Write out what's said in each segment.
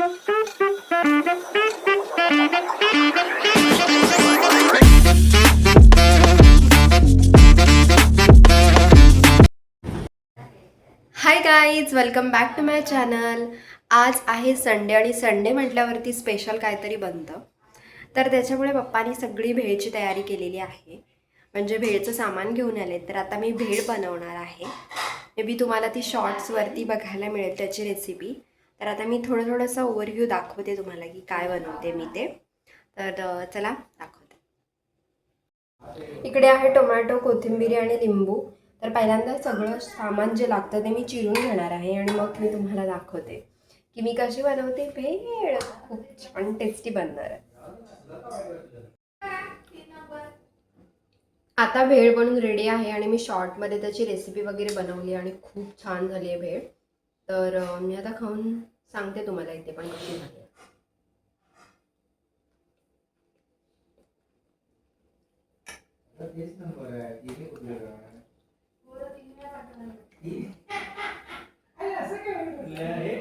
Hi guys welcome back to my channel आज आहे Sunday आणि संडे म्हटल्यावरती स्पेशल काहीतरी बनतं. तर त्याच्यामुळे पप्पानी सगळी भेळची तयारी केलेली आहे. म्हणजे भेळचं सामान घेऊन आले तर आता मी भेळ बनवणार आहे. मे बी तुम्हाला ती शॉर्ट्सवरती बघायला मिळेल त्याची रेसिपी तर आता मी थोडं थोडंसं ओव्हरव्ह्यू दाखवते तुम्हाला की काय बनवते मी ते. तर चला दाखवते. इकडे आहे टोमॅटो कोथिंबीर आणि लिंबू. तर पहिल्यांदा सगळं सामान जे लागतं ते मी चिरून घेणार आहे आणि मग मी तुम्हाला दाखवते की मी कशी बनवते. भेळ खूप छान टेस्टी बनणार आहे. आता भेळ बनून रेडी आहे आणि मी शॉर्टमध्ये त्याची रेसिपी वगैरे बनवली आणि खूप छान झाली आहे भेळ. तर मी आता खाऊन सांगते तुम्हाला इथे पण कशी झाली.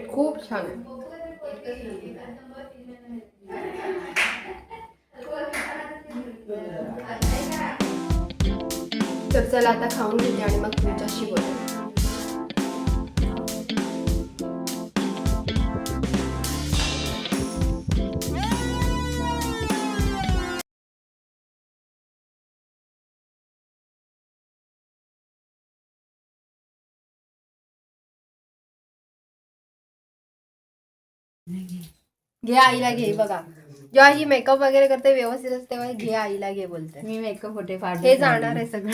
खूप छान. तर चला आता खाऊन घेते आणि मग तुमच्याशी बोलते. घे आईला घे बघा. जेव्हा ही मेकअप वगैरे करते व्यवस्थित असते तेव्हा घे आईला घे बोलते. मी मेकअप होते हे जाणार आहे सगळं.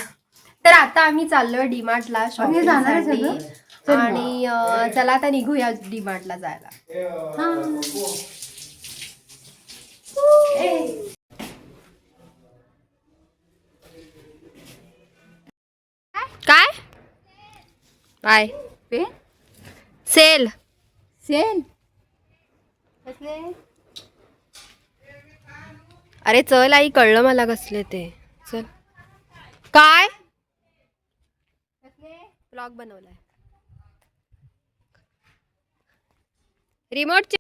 तर आता आम्ही चाललोय डीमार्टला मग. आणि चला आता निघूया डीमार्टला जायला. काय? काय? पेन सेल सेल अरे चल आई कळलं मला कसले ते. चल. काय? ब्लॉग बनवलाय. रिमोट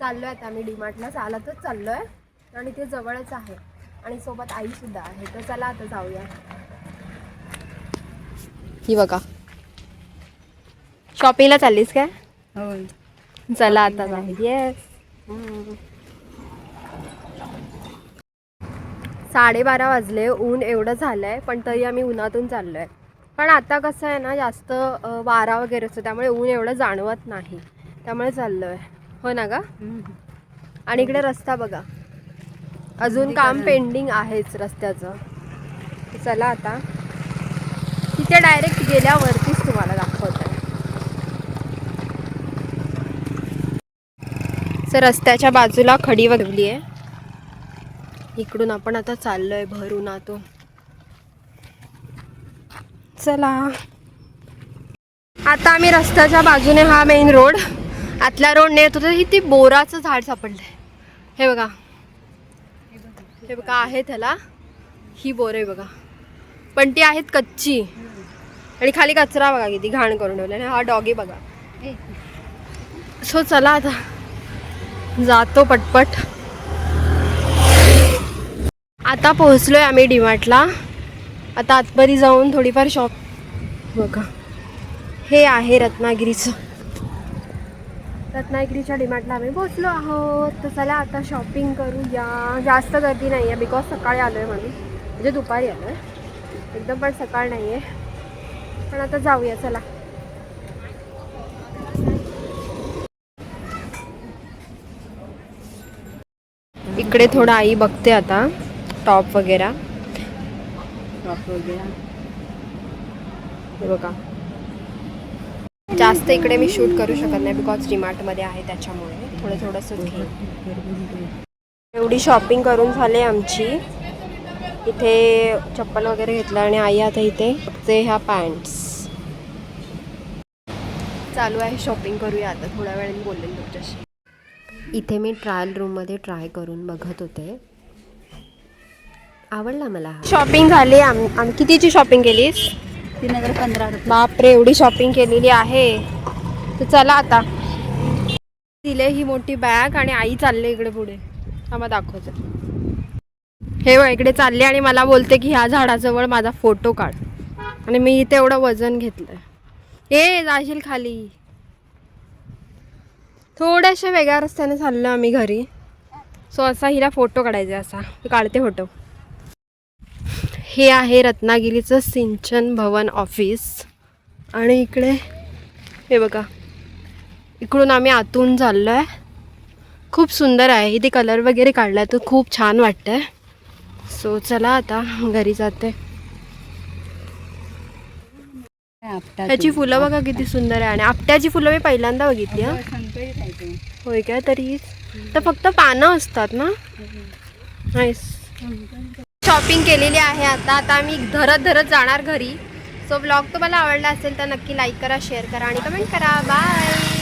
चाललोय आता आम्ही डीमार्टला. चालतच चाललोय. आणि ते जवळच आहे. आणि सोबत आई सुद्धा आहे. तर चला आता जाऊया. ही बघा. शॉपिंगला चाललीस काय? चला आता जाऊ येस साडेबारा वाजले. ऊन एवढं झालंय पण तरी आम्ही उन्हातून चाललोय. पण आता कसं आहे ना जास्त वारा वगैरे असतो त्यामुळे ऊन एवढं जाणवत नाही. त्यामुळे चाललोय. हो ना गा? आणि इकडे रस्ता बघा. अजून काम पेंडिंग आहेच रस्त्याचं. चला आता. तिथे डायरेक्ट गेल्यावरतीच तुम्हाला दाखवत. आहे तर रस्त्याच्या बाजूला खडी वगैरे आहे. इकडून आपण आता चाललोय भर उन्हातून चला. आता आम्ही रस्त्याच्या बाजूने हा मेन रोड आतल्या रोडने येत होतो ती बोराचं झाड सापडलंय. हे बघा. हे बघा आहे त्याला. ही बोर आहे बघा. पण ती आहेत कच्ची. आणि खाली कचरा बघा किती घाण करून ठेवले आणि हा डॉगी बघा. सो चला आता. जातो पटपट. आता पोहोचलोय आम्ही डीमार्टला. आता आतमध्ये जाऊन थोडीफार शॉप बघा. हे आहे रत्नागिरीचं. रत्नागिरीच्या डिमार्टला आम्ही पोहोचलो आहोत. तर चला आता शॉपिंग करूया. जास्त गर्दी नाही आहे बिकॉज सकाळी आलो आहे म्हणून म्हणजे दुपारी आलो आहे एकदम पण सकाळ नाही आहे पण आता जाऊया चला. इकडे थोडं आई बघते आता टॉप वगैरे. टॉप वगैरे. हे बघा. जास्त इकडे मी शूट करू शकत नाही बिकॉज डिमार्टमध्ये आहे त्याच्यामुळे. थोडं थोडंसं घेईन. एवढी शॉपिंग करून झाले आमची. इथे चप्पल वगैरे घेतलं आणि आई आता इथे ते ह्या पॅन्ट्स चालू आहे शॉपिंग करूया आता. थोड्या वेळाने बोलेन तुमच्याशी. इथे मी ट्रायल रूममध्ये ट्राय करून बघत होते. आवडला मला शॉपिंग झाली. आम आम कितीची शॉपिंग केलीस? तीन हजार पंधरा रुपये. बापरे एवढी शॉपिंग केलेली आहे. तर चला आता. दिले ही मोठी बॅग आणि आई चालले इकडे पुढे. आम्हाला दाखवतो. हे इकडे चालले आणि मला बोलते की ह्या झाडाजवळ माझा फोटो काढ. आणि मी इथे एवढं वजन घेतलंय. ए जाशील खाली. थोड्याशा वेगळ्या रस्त्याने चाललो आम्ही घरी. सो असा हिला फोटो काढायचा असा. काढते फोटो हे आहे रत्नागिरीचं सिंचन भवन ऑफिस. आणि इकडे हे बघा. इकडून आम्ही आतून चाललो आहे खूप सुंदर आहे. इथे कलर वगैरे काढला आहे तर खूप छान वाटतंय. सो चला आता घरी जाते. ह्याची फुलं बघा किती सुंदर आहे. आणि आपट्याची फुलं मी पहिल्यांदा बघितली. होय काय तरी तर फक्त पानं असतात ना? नाईस शॉपिंग केलेली आहे आता. आता आम्ही धरत धरत जाणार घरी. सो ब्लॉग तुम्हाला आवडला असेल तर नक्की लाईक करा शेअर करा आणि कमेंट करा. बाय